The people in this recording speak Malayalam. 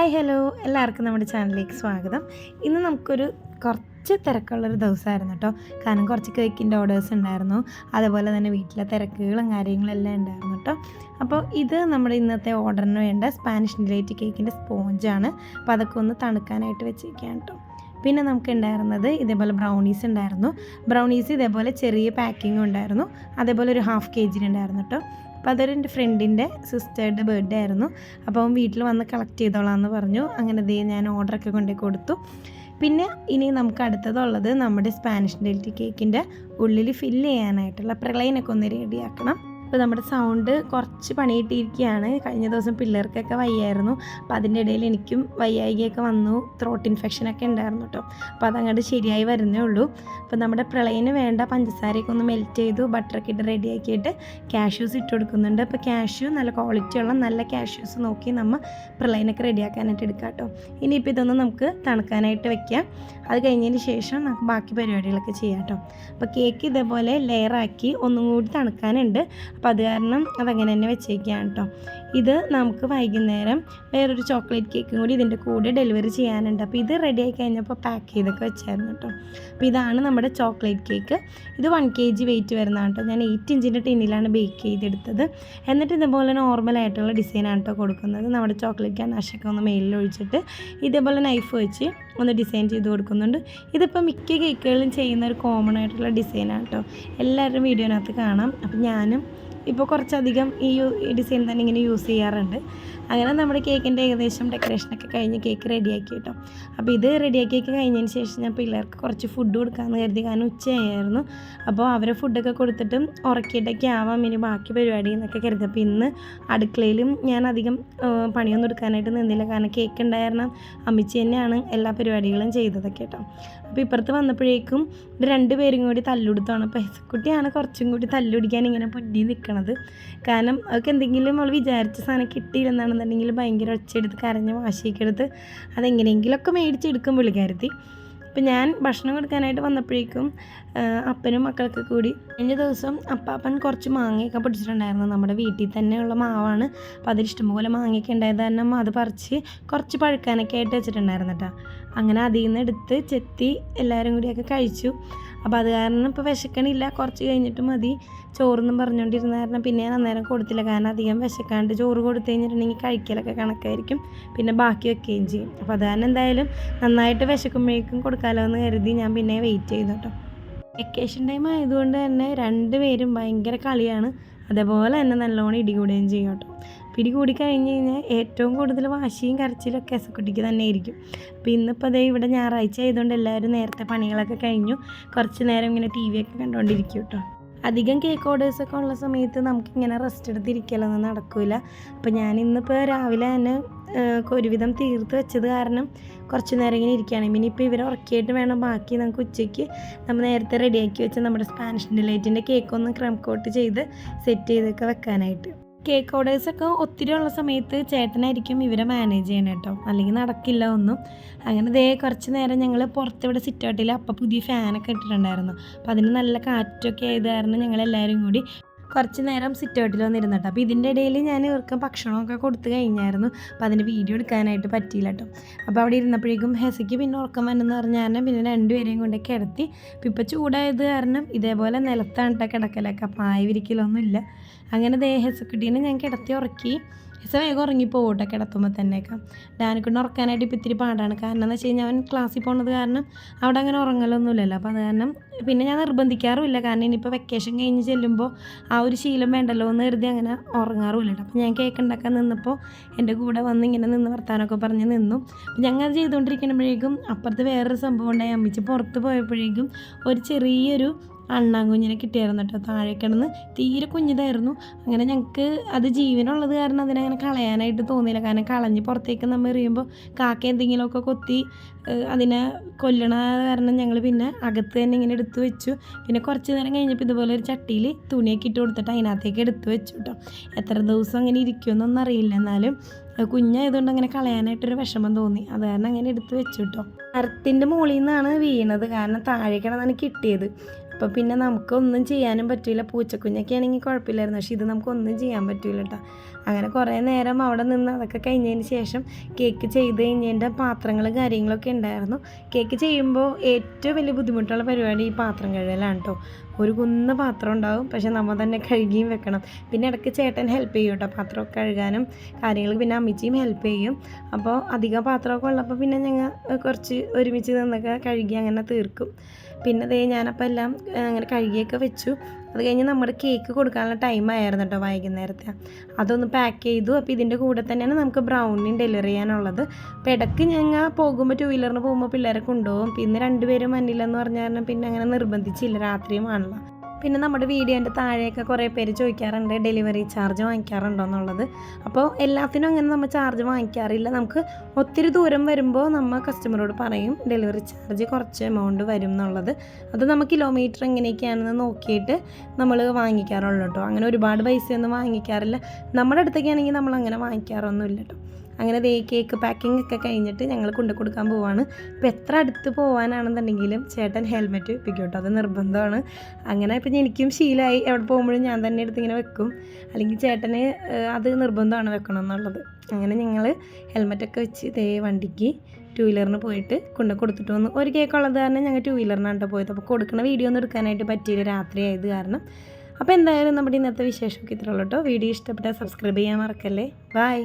Hi hello. എല്ലാവർക്കും നമ്മുടെ ചാനലിലേക്ക് സ്വാഗതം. ഇന്ന് നമുക്കൊരു കുറച്ച് തിരക്കുള്ളൊരു ദിവസമായിരുന്നു കേട്ടോ. കാരണം കുറച്ച് കേക്കിന്റെ ഓർഡേഴ്സ് ഉണ്ടായിരുന്നു. അതുപോലെ തന്നെ വീട്ടിലെ തിരക്കുകളും കാര്യങ്ങളും എല്ലാം ഉണ്ടായിരുന്നു കേട്ടോ. അപ്പോൾ ഇത് നമ്മുടെ ഇന്നത്തെ ഓർഡറിന് വേണ്ട സ്പാനിഷ് ഡിലൈറ്റ് കേക്കിന്റെ സ്പോഞ്ചാണ്. അപ്പോൾ അതൊക്കെ ഒന്ന് തണുക്കാനായിട്ട് വെച്ചിരിക്കുകയാണ് കേട്ടോ. പിന്നെ നമുക്ക് ഉണ്ടായിരുന്നത് ഇതേപോലെ ബ്രൗണീസ് ഉണ്ടായിരുന്നു. ബ്രൗണീസ് ഇതേപോലെ ചെറിയ പാക്കിംഗ് ഉണ്ടായിരുന്നു. അതേപോലെ ഒരു ഹാഫ് കെ ജിനുണ്ടായിരുന്നു കേട്ടോ. അപ്പോൾ അതൊരു എന്റെ ഫ്രണ്ടിന്റെ സിസ്റ്ററുടെ ബർത്ത്ഡേ ആയിരുന്നു. അപ്പോൾ അവൻ വീട്ടിൽ വന്ന് കളക്ട് ചെയ്തോളാം എന്ന് പറഞ്ഞു. അങ്ങനെ ദേ ഞാൻ ഓർഡറൊക്കെ കൊണ്ടുപോയി കൊടുത്തു. പിന്നെ ഇനി നമുക്ക് അടുത്തതുള്ളത് നമ്മുടെ സ്പാനിഷ് ഡെൽറ്റി കേക്കിന്റെ ഉള്ളിൽ ഫില്ല് ചെയ്യാനായിട്ടുള്ള പ്രളയനൊക്കെ ഒന്ന് റെഡിയാക്കണം അപ്പോൾ നമ്മുടെ സൗണ്ട് കുറച്ച് പണിയിട്ടിരിക്കുകയാണ് കഴിഞ്ഞ ദിവസം പിള്ളേർക്കൊക്കെ വയ്യായിരുന്നു. അപ്പോൾ അതിന്റെ ഇടയിൽ എനിക്കും വയ്യായികയൊക്കെ വന്നു. ത്രോട്ട് ഇൻഫെക്ഷനൊക്കെ ഉണ്ടായിരുന്നു കേട്ടോ. അപ്പോൾ അതങ്ങോട്ട് ശരിയായി വരുന്നേ ഉള്ളൂ. അപ്പോൾ നമ്മുടെ പ്രളയന് വേണ്ട പഞ്ചസാരയൊക്കെ ഒന്ന് മെൽറ്റ് ചെയ്തു ബട്ടറൊക്കെ ഇട്ട് റെഡിയാക്കിയിട്ട് കാഷ്യൂസ് ഇട്ട് കൊടുക്കുന്നുണ്ട്. അപ്പോൾ കാഷ്യൂ നല്ല ക്വാളിറ്റി ഉള്ള നല്ല കാഷ്യൂസ് നോക്കി നമ്മൾ പ്രളയനൊക്കെ റെഡിയാക്കാനായിട്ട് എടുക്കാം കേട്ടോ. ഇനിയിപ്പോൾ ഇതൊന്ന് നമുക്ക് തണുക്കാനായിട്ട് വെക്കാം. അത് കഴിഞ്ഞതിന് ശേഷം നമുക്ക് ബാക്കി പരിപാടികളൊക്കെ ചെയ്യാം കേട്ടോ. അപ്പോൾ കേക്ക് ഇതേപോലെ ലെയറാക്കി ഒന്നും കൂടി തണുക്കാനുണ്ട്. അപ്പോൾ അത് കാരണം അതങ്ങനെ തന്നെ വെച്ചേക്കുകയാണ് കേട്ടോ ഇത് നമുക്ക് വൈകുന്നേരം വേറൊരു ചോക്ലേറ്റ് കേക്കും കൂടി ഇതിന്റെ കൂടെ ഡെലിവറി ചെയ്യാനുണ്ട്. അപ്പോൾ ഇത് റെഡി ആയി കഴിഞ്ഞപ്പോൾ പാക്ക് ചെയ്തൊക്കെ വെച്ചായിരുന്നു കേട്ടോ. അപ്പോൾ ഇതാണ് നമ്മുടെ ചോക്ലേറ്റ് കേക്ക് ഇത് വൺ കെ ജി വെയിറ്റ് വരുന്നതാണ് കേട്ടോ. ഞാൻ എയ്റ്റ് ഇഞ്ചിന്റെ ടിന്നിലാണ് ബേക്ക് ചെയ്തെടുത്തത്. എന്നിട്ട് ഇതുപോലെ നോർമലായിട്ടുള്ള ഡിസൈനാണ് കേട്ടോ കൊടുക്കുന്നത്. നമ്മുടെ ചോക്ലേറ്റ് ഗനാഷൊക്കെ ഒന്ന് മേലിൽ ഒഴിച്ചിട്ട് ഇതേപോലെ നൈഫ് വെച്ച് ഒന്ന് ഡിസൈൻ ചെയ്ത് കൊടുക്കുന്നുണ്ട്. ഇതിപ്പോൾ മിക്ക കേക്കുകളും ചെയ്യുന്ന ഒരു കോമൺ ആയിട്ടുള്ള ഡിസൈനാണ് കേട്ടോ. എല്ലാവരും വീഡിയോനകത്ത് കാണാം. അപ്പോൾ ഞാനും ഇപ്പോൾ കുറച്ചധികം ഈ ഡിസൈൻ തന്നെ ഇങ്ങനെ യൂസ് ചെയ്യാറുണ്ട്. അങ്ങനെ നമ്മുടെ കേക്കിന്റെ ഏകദേശം ഡെക്കറേഷനൊക്കെ കഴിഞ്ഞ് കേക്ക് റെഡിയാക്കി കേട്ടോ. അപ്പോൾ ഇത് റെഡിയാക്കിയൊക്കെ കഴിഞ്ഞതിന് ശേഷം ഞാൻ പിള്ളേർക്ക് കുറച്ച് ഫുഡ് കൊടുക്കാമെന്ന് കരുതി. കാരണം ഉച്ചയായിരുന്നു. അപ്പോൾ അവരെ ഫുഡൊക്കെ കൊടുത്തിട്ടും ഉറക്കിയിട്ടൊക്കെ ആവാം ഇനി ബാക്കി പരിപാടി എന്നൊക്കെ കരുതി. അപ്പോൾ ഇന്ന് അടുക്കളയിലും ഞാൻ അധികം പണിയൊന്നും എടുക്കാനായിട്ട് നിന്നില്ല. കാരണം കേക്ക് ഉണ്ടായിരുന്ന അമ്മിച്ചി തന്നെയാണ് എല്ലാ പരിപാടികളും ചെയ്തതൊക്കെ കേട്ടോ. അപ്പോൾ ഇപ്പുറത്ത് വന്നപ്പോഴേക്കും രണ്ട് രണ്ടുപേരും കൂടി തല്ലുകൊടുത്താണ് അപ്പോൾ കുട്ടിയാണ് കുറച്ചും കൂടി തല്ലുപിടിക്കാൻ ഇങ്ങനെ പൊന്നി നിൽക്കണത് കാരണം അവൾക്ക് എന്തെങ്കിലും അവൾ വിചാരിച്ച സാധനം കിട്ടിയില്ലെന്നാണെന്നുണ്ടെങ്കിൽ ഭയങ്കര ഒച്ചയെടുത്ത് കരഞ്ഞ് വാശിയൊക്കെ എടുത്ത് അതെങ്ങനെയെങ്കിലുമൊക്കെ മേടിച്ചെടുക്കും പുള്ളിക്കാരത്തി. അപ്പം ഞാൻ ഭക്ഷണം കൊടുക്കാനായിട്ട് വന്നപ്പോഴേക്കും അപ്പനും മക്കൾക്ക് കൂടി കഴിഞ്ഞ ദിവസം അപ്പാപ്പൻ കുറച്ച് മാങ്ങയൊക്കെ പിടിച്ചിട്ടുണ്ടായിരുന്നു നമ്മുടെ വീട്ടിൽ തന്നെയുള്ള മാവാണ്. അപ്പോൾ അതിൽ ഇഷ്ടംപോലെ മാങ്ങയൊക്കെ ഉണ്ടായത് കാരണം അത് പറിച്ച് കുറച്ച് പഴുക്കാനൊക്കെ ആയിട്ട് വെച്ചിട്ടുണ്ടായിരുന്നു കേട്ടോ. അങ്ങനെ അതിൽ നിന്ന് എടുത്ത് ചെത്തി എല്ലാവരും കൂടിയൊക്കെ കഴിച്ചു. അപ്പോൾ അത് കാരണം ഇപ്പോൾ വിശക്കണില്ല. കുറച്ച് കഴിഞ്ഞിട്ട് മതി. ചോറെന്നും പറഞ്ഞുകൊണ്ടിരുന്ന കാരണം പിന്നെ ഞാൻ അന്നേരം കൊടുത്തില്ല. കാരണം അധികം വിശക്കാണ്ട് ചോറ് കൊടുത്തു കഴിഞ്ഞിട്ടുണ്ടെങ്കിൽ കഴിക്കലൊക്കെ കണക്കായിരിക്കും. പിന്നെ ബാക്കി വെക്കുകയും ചെയ്യും. അപ്പോൾ അത് കാരണം എന്തായാലും നന്നായിട്ട് വിശക്കുമ്പോഴേക്കും കൊടുക്കാമല്ലോ എന്ന് കരുതി ഞാൻ പിന്നെ വെയിറ്റ് ചെയ്തു കേട്ടോ വെക്കേഷൻ ടൈം ആയതുകൊണ്ട് തന്നെ രണ്ടുപേരും ഭയങ്കര കളിയാണ്. അതേപോലെ തന്നെ നല്ലോണം ഇടികൂടുകയും ചെയ്യും കേട്ടോ. പിടികൂടി കഴിഞ്ഞ് കഴിഞ്ഞാൽ ഏറ്റവും കൂടുതൽ വാശിയും കരച്ചിലൊക്കെ എസക്കുട്ടിക്ക് തന്നെ ആയിരിക്കും. അപ്പോൾ ഇന്നിപ്പോൾ അതേ ഇവിടെ ഞായറാഴ്ച ആയതുകൊണ്ട് എല്ലാവരും നേരത്തെ പണികളൊക്കെ കഴിഞ്ഞു. കുറച്ച് നേരം ഇങ്ങനെ ടി വി ഒക്കെ കണ്ടുകൊണ്ടിരിക്കും കേട്ടോ. അധികം കേക്ക് ഓർഡേഴ്സൊക്കെ ഉള്ള സമയത്ത് നമുക്കിങ്ങനെ റെസ്റ്റ് എടുത്തിരിക്കലൊന്നും നടക്കില്ല അപ്പോൾ ഞാൻ ഇന്നിപ്പോൾ രാവിലെ തന്നെ ഒരുവിധം തീർത്ത് വെച്ചത് കാരണം കുറച്ച് നേരം ഇങ്ങനെ ഇരിക്കുകയാണ്. ഇനിയിപ്പോൾ ഇവരെ ഉറക്കിയിട്ട് വേണം ബാക്കി നമുക്ക് ഉച്ചയ്ക്ക് നമ്മൾ നേരത്തെ റെഡിയാക്കി വെച്ച നമ്മുടെ സ്പാനിഷ് ഡിലൈറ്റിന്റെ കേക്ക് ഒന്ന് ക്രം കോട്ട് ചെയ്ത് സെറ്റ് ചെയ്തൊക്കെ വെക്കാനായിട്ട്. കേക്ക് ഓർഡേഴ്സൊക്കെ ഒത്തിരി ഉള്ള സമയത്ത് ചേട്ടനായിരിക്കും ഇവരെ മാനേജ് ചെയ്യണം കേട്ടോ അല്ലെങ്കിൽ നടക്കില്ല ഒന്നും. അങ്ങനെ ദേ കുറച്ച് നേരം ഞങ്ങൾ പുറത്തിവിടെ സിറ്റൗട്ടിൽ അപ്പം പുതിയ ഫാനൊക്കെ ഇട്ടിട്ടുണ്ടായിരുന്നു. അപ്പോൾ അതിന് നല്ല കാറ്റൊക്കെ ആയത് കാരണം ഞങ്ങൾ എല്ലാവരും കൂടി കുറച്ച് നേരം സിറ്റൗട്ടിൽ വന്നിരുന്നു കേട്ടോ അപ്പോൾ ഇതിന്റെ ഇടയിൽ ഞാൻ ഇവർക്ക് ഭക്ഷണമൊക്കെ കൊടുത്തു കഴിഞ്ഞായിരുന്നു. അപ്പോൾ അതിന് വീഡിയോ എടുക്കാനായിട്ട് പറ്റിയില്ല കേട്ടോ അപ്പോൾ അവിടെ ഇരുന്നപ്പോഴേക്കും ഹെസയ്ക്ക് പിന്നെ ഉറക്കം വന്നെന്ന് പറഞ്ഞാൽ പിന്നെ രണ്ടുപേരെയും കൊണ്ട് കിടത്തി. ഇപ്പം ഇപ്പോൾ ചൂടായത് കാരണം ഇതേപോലെ നിലത്താണ് കേട്ടോ കിടക്കലൊക്കെ അപ്പോൾ ആയി വിരിക്കലൊന്നും ഇല്ല അങ്ങനെ ദേ ഹെസക്കുട്ടീനെ ഞാൻ കിടത്തി ഉറക്കി. ഹെസ വേഗം ഉറങ്ങി കേട്ടോ കിടത്തുമ്പോൾ തന്നെയൊക്കെ. ഡാനിക്കൊണ്ട് ഉറക്കാനായിട്ട് ഇപ്പോൾ ഇത്തിരി പാടാണ്. കാരണം എന്ന് വെച്ച് കഴിഞ്ഞാൽ അവൻ ക്ലാസ്സിൽ പോകുന്നത് കാരണം അവിടെ അങ്ങനെ ഉറങ്ങലൊന്നുമില്ലല്ലോ. അപ്പോൾ അത് കാരണം പിന്നെ ഞാൻ നിർബന്ധിക്കാറുമില്ല. കാരണം ഇനിയിപ്പോൾ വെക്കേഷൻ കഴിഞ്ഞ് ചെല്ലുമ്പോൾ ആ ഒരു ശീലം വേണ്ടല്ലോ എന്ന് കരുതി അങ്ങനെ ഉറങ്ങാറുമില്ല. കേട്ടോ അപ്പോൾ ഞാൻ കേക്ക് ഉണ്ടാക്കാൻ നിന്നപ്പോൾ എന്റെ കൂടെ വന്ന് ഇങ്ങനെ നിന്ന് വർത്താനമൊക്കെ പറഞ്ഞ് നിന്നു. ഞങ്ങൾ ചെയ്തുകൊണ്ടിരിക്കുമ്പോഴേക്കും അപ്പുറത്ത് വേറൊരു സംഭവം ഉണ്ടായി. അമ്മിച്ച് പുറത്ത് പോയപ്പോഴേക്കും ഒരു ചെറിയൊരു അണ്ണാങ്കുഞ്ഞിനെ കിട്ടിയായിരുന്നു കേട്ടോ. താഴെ കിടന്ന് തീരെ കുഞ്ഞിതായിരുന്നു. അങ്ങനെ ഞങ്ങൾക്ക് അത് ജീവനുള്ളത് കാരണം അതിനങ്ങനെ കളയാനായിട്ട് തോന്നിയില്ല. കാരണം കളഞ്ഞ് പുറത്തേക്ക് നമ്മൾ എറിയുമ്പോൾ കാക്ക എന്തെങ്കിലുമൊക്കെ കൊത്തി അതിനെ കൊല്ലണ കാരണം ഞങ്ങൾ പിന്നെ അകത്ത് തന്നെ ഇങ്ങനെ എടുത്തു വെച്ചു. പിന്നെ കുറച്ച് നേരം കഴിഞ്ഞപ്പോൾ ഇതുപോലെ ഒരു ചട്ടിയിൽ തുണിയൊക്കെ ഇട്ട് കൊടുത്തിട്ട് അതിനകത്തേക്ക് എടുത്തു വെച്ചു കേട്ടോ. എത്ര ദിവസം അങ്ങനെ ഇരിക്കുമെന്നൊന്നും അറിയില്ല. എന്നാലും കുഞ്ഞായതുകൊണ്ട് അങ്ങനെ കളയാനായിട്ടൊരു വിഷമം തോന്നി. അത് കാരണം അങ്ങനെ എടുത്തു വെച്ചു കേട്ടോ. മരത്തിന്റെ മുകളിൽ നിന്നാണ് വീണത്. കാരണം താഴേക്കാണ് കിടന്നാണ് കിട്ടിയത്. അപ്പോൾ പിന്നെ നമുക്കൊന്നും ചെയ്യാനും പറ്റില്ല പൂച്ചക്കുഞ്ഞൊക്കെ ആണെങ്കിൽ കുഴപ്പമില്ലായിരുന്നു. പക്ഷേ ഇത് നമുക്കൊന്നും ചെയ്യാൻ പറ്റില്ല കേട്ടോ അങ്ങനെ കുറേ നേരം അവിടെ നിന്ന് അതൊക്കെ കഴിഞ്ഞതിന് ശേഷം കേക്ക് ചെയ്ത് കഴിഞ്ഞതിന്റെ പാത്രങ്ങളും കാര്യങ്ങളൊക്കെ ഉണ്ടായിരുന്നു. കേക്ക് ചെയ്യുമ്പോൾ ഏറ്റവും വലിയ ബുദ്ധിമുട്ടുള്ള പരിപാടി ഈ പാത്രം കഴുകലാണ് കേട്ടോ ഒരു കുന്ന പാത്രം ഉണ്ടാവും. പക്ഷെ നമ്മൾ തന്നെ കഴുകിയും വെക്കണം. പിന്നെ ഇടയ്ക്ക് ചേട്ടൻ ഹെൽപ്പ് ചെയ്യും കേട്ടോ പാത്രമൊക്കെ കഴുകാനും കാര്യങ്ങൾക്ക് പിന്നെ അമ്മച്ചിയും ഹെൽപ്പ് ചെയ്യും. അപ്പോൾ അധികം പാത്രമൊക്കെ ഉള്ളപ്പോൾ പിന്നെ ഞങ്ങൾ കുറച്ച് ഒരുമിച്ച് നിന്നൊക്കെ കഴുകി അങ്ങനെ തീർക്കും. പിന്നെ ദേ ഞാനപ്പോൾ എല്ലാം അങ്ങനെ കഴുകിയൊക്കെ വെച്ചു. അത് കഴിഞ്ഞ് നമ്മുടെ കേക്ക് കൊടുക്കാനുള്ള ടൈം ആയിരുന്നു കേട്ടോ വൈകുന്നേരത്തെ. അതൊന്ന് പാക്ക് ചെയ്തു. അപ്പോൾ ഇതിന്റെ കൂടെ തന്നെയാണ് നമുക്ക് ബ്രൗണിയും ഡെലിവറി ചെയ്യാനുള്ളത്. അപ്പോൾ ഇടയ്ക്ക് ഞങ്ങൾ പോകുമ്പോൾ ടു വീലറിന് പോകുമ്പോൾ പിള്ളേരെ കൊണ്ടുപോകും. പിന്നെ രണ്ടുപേരും മന്നില്ലെന്ന് പറഞ്ഞാൽ പിന്നെ അങ്ങനെ നിർബന്ധിച്ചില്ല. രാത്രിയുമാണല്ലോ പിന്നെ നമ്മുടെ വീഡിയോന്റെ താഴെയൊക്കെ കുറേ പേര് ചോദിക്കാറുണ്ട് ഡെലിവറി ചാർജ് വാങ്ങിക്കാറുണ്ടോ എന്നുള്ളത്. അപ്പോൾ എല്ലാത്തിനും അങ്ങനെ നമ്മൾ ചാർജ് വാങ്ങിക്കാറില്ല. നമുക്ക് ഒത്തിരി ദൂരം വരുമ്പോൾ നമ്മൾ കസ്റ്റമറോട് പറയും ഡെലിവറി ചാർജ് കുറച്ച് എമൗണ്ട് വരും എന്നുള്ളത്. അത് നമ്മൾ കിലോമീറ്റർ എങ്ങനെയൊക്കെയാണെന്ന് നോക്കിയിട്ട് നമ്മൾ വാങ്ങിക്കാറുള്ളൂ കേട്ടോ. അങ്ങനെ ഒരുപാട് പൈസയൊന്നും വാങ്ങിക്കാറില്ല. നമ്മുടെ അടുത്തൊക്കെ ആണെങ്കിൽ നമ്മൾ അങ്ങനെ വാങ്ങിക്കാറൊന്നുമില്ല കേട്ടോ. അങ്ങനെ ദേ കേക്ക് പാക്കിംഗ് ഒക്കെ കഴിഞ്ഞിട്ട് ഞങ്ങൾ കൊണ്ടു കൊടുക്കാൻ പോവാണ്. ഇപ്പോൾ എത്ര അടുത്ത് പോകാനാണെന്നുണ്ടെങ്കിലും ചേട്ടൻ ഹെൽമെറ്റ് വെപ്പിക്കും കേട്ടോ. അത് നിർബന്ധമാണ്. അങ്ങനെ ഇപ്പം എനിക്കും ശീലമായി എവിടെ പോകുമ്പോഴും ഞാൻ തന്നെ എടുത്ത് ഇങ്ങനെ വെക്കും. അല്ലെങ്കിൽ ചേട്ടന് അത് നിർബന്ധമാണ് വെക്കണം എന്നുള്ളത്. അങ്ങനെ ഞങ്ങൾ ഹെൽമെറ്റൊക്കെ വെച്ച് ദേ വണ്ടിക്ക് ടു വീലറിന് പോയിട്ട് കൊണ്ട് കൊടുത്തിട്ട് വന്നു. ഒരു കേക്ക് ഉള്ളത് കാരണം ഞങ്ങൾ ടു വീലറിനാണ് പോയത്. അപ്പോൾ കൊടുക്കുന്ന വീഡിയോ ഒന്നും എടുക്കാനായിട്ട് പറ്റിയില്ല. രാത്രി ആയത് കാരണം. അപ്പോൾ എന്തായാലും നമ്മുടെ ഇന്നത്തെ വിശേഷമൊക്കെ ഇത്രയുള്ളൂ കേട്ടോ. വീഡിയോ ഇഷ്ടപ്പെട്ടാൽ സബ്സ്ക്രൈബ് ചെയ്യാൻ മറക്കല്ലേ. ബൈ